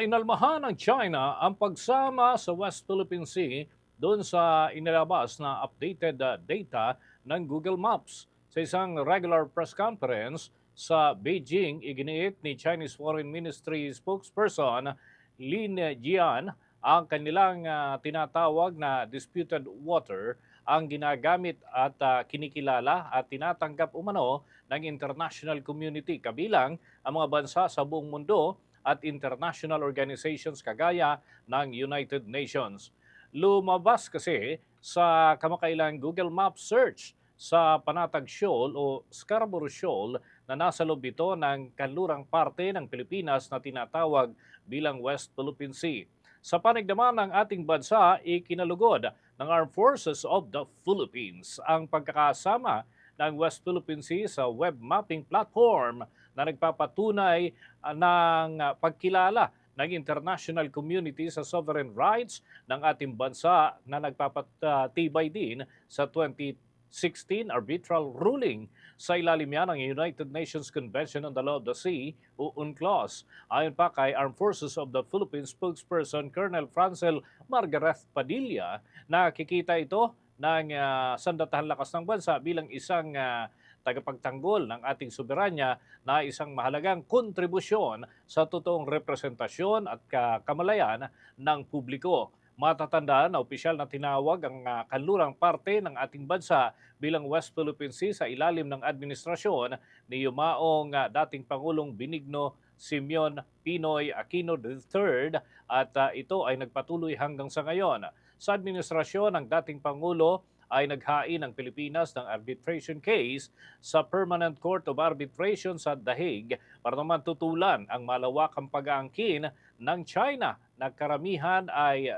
Inalmahan ng China ang pagsama sa West Philippine Sea doon sa inilabas na updated uh, data ng Google Maps. Sa isang regular press conference sa Beijing, iginiit ni Chinese Foreign Ministry spokesperson Lin Jian ang kanilang uh, tinatawag na disputed water ang ginagamit at uh, kinikilala at tinatanggap umano ng international community kabilang ang mga bansa sa buong mundo at international organizations kagaya ng United Nations. Lumabas kasi sa kamakailang Google Maps search sa Panatag Shoal o Scarborough Shoal na nasa loob ito ng kanlurang parte ng Pilipinas na tinatawag bilang West Philippine Sea. Sa panig naman ng ating bansa, ikinalugod ng Armed Forces of the Philippines ang pagkakasama ng West Philippine Sea sa web mapping platform na nagpapatunay ah, ng ah, pagkilala ng international community sa sovereign rights ng ating bansa na nagpapatibay din sa 2016 arbitral ruling sa ilalim yan ng United Nations Convention on the Law of the Sea o UNCLOS. Ayon pa kay Armed Forces of the Philippines spokesperson Colonel Francel Margaret Padilla, nakikita ito ng uh, sandatahan lakas ng bansa bilang isang uh, tagapagtanggol ng ating soberanya na isang mahalagang kontribusyon sa totoong representasyon at kamalayan ng publiko. Matatandaan na opisyal na tinawag ang uh, kanlurang parte ng ating bansa bilang West Philippine Sea sa ilalim ng administrasyon ni Yumaong uh, dating Pangulong Benigno Simeon Pinoy Aquino III at uh, ito ay nagpatuloy hanggang sa ngayon. Sa administrasyon ng dating Pangulo ay naghain ng Pilipinas ng arbitration case sa Permanent Court of Arbitration sa Hague para naman tutulan ang malawakang pag-aangkin ng China na karamihan ay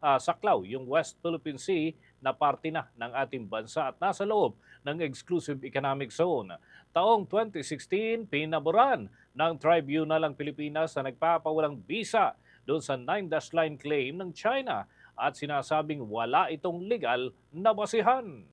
saklaw yung West Philippine Sea na parte na ng ating bansa at nasa loob ng Exclusive Economic Zone. Taong 2016, pinaboran ng Tribunal ang Pilipinas na nagpapawalang visa doon sa 9-dash line claim ng China at sinasabing wala itong legal na basihan.